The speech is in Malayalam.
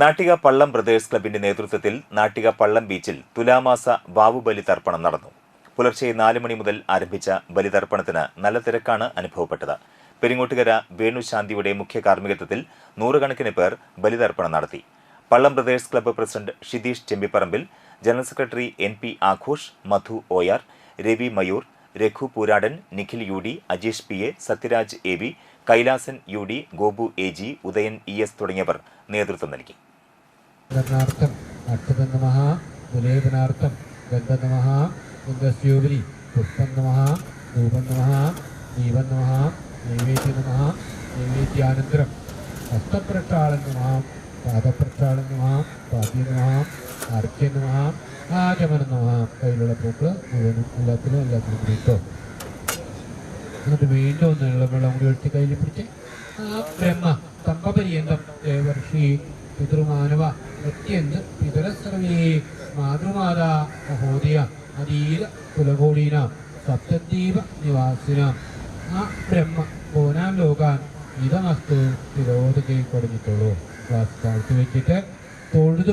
നാട്ടിക പള്ളം ബ്രദേഴ്സ് ക്ലബിന്റെ നേതൃത്വത്തിൽ നാട്ടിക പള്ളം ബീച്ചിൽ തുലാമാസ വാവുബലി തർപ്പണം നടന്നു. പുലർച്ചെ നാല് മണി മുതൽ ആരംഭിച്ച ബലിതർപ്പണത്തിന് നല്ല തിരക്കാണ് അനുഭവപ്പെട്ടത്. പെരിങ്ങോട്ടുകര വേണുശാന്തിയുടെ മുഖ്യ കാർമ്മികത്വത്തിൽ നൂറുകണക്കിന് പേർ ബലിതർപ്പണം നടത്തി. Pallam brothers club president Shitheesh Chembipparambil general secretary N P Aghosh Madhu ഒയാർ Ravi Mayoor Raghu Pooradan Nikhil U D Ajeesh P A Sathyaraj A V Kailasan U D Gopu A G Udayan E S തുടങ്ങിയവർ നേതൃത്വം നൽകി. ഹസ്തപ്രക്ഷാളൻ നമഃ പാദപ്രക്ഷാളൻ നമഃ പാദ്യ നമഃ അർഘ്യ നമഃ ആചമനം ആ കയ്യിലുള്ള പൂക്കൾ മുഴുവനും എല്ലാത്തിലും എല്ലാത്തിലും കൂടി ഇട്ടോ. എന്നിട്ട് വീണ്ടും ഒന്ന് ഇളം വെള്ളം കൂടി ഒഴിച്ച് കയ്യിൽ പിടിച്ച്. ആ ബ്രഹ്മ തമ്പപര്യന്തം ദേവർഷി പിതൃമാനവ പ്രത്യന്ത് പിതരസർവേ മാതൃമാതാ മഹോദയ അതീത കുലകോടീന സപ്തദ്വീപ നിവാസിന. ആ ബ്രഹ്മ പോനാൻ ലോകാൻ ഇതമസ്തു തിരോധകയിൽ കൊടുത്തിട്ടുള്ളൂ ക്ലാസ് താഴ്ത്തി വെച്ചിട്ട് തൊഴുതു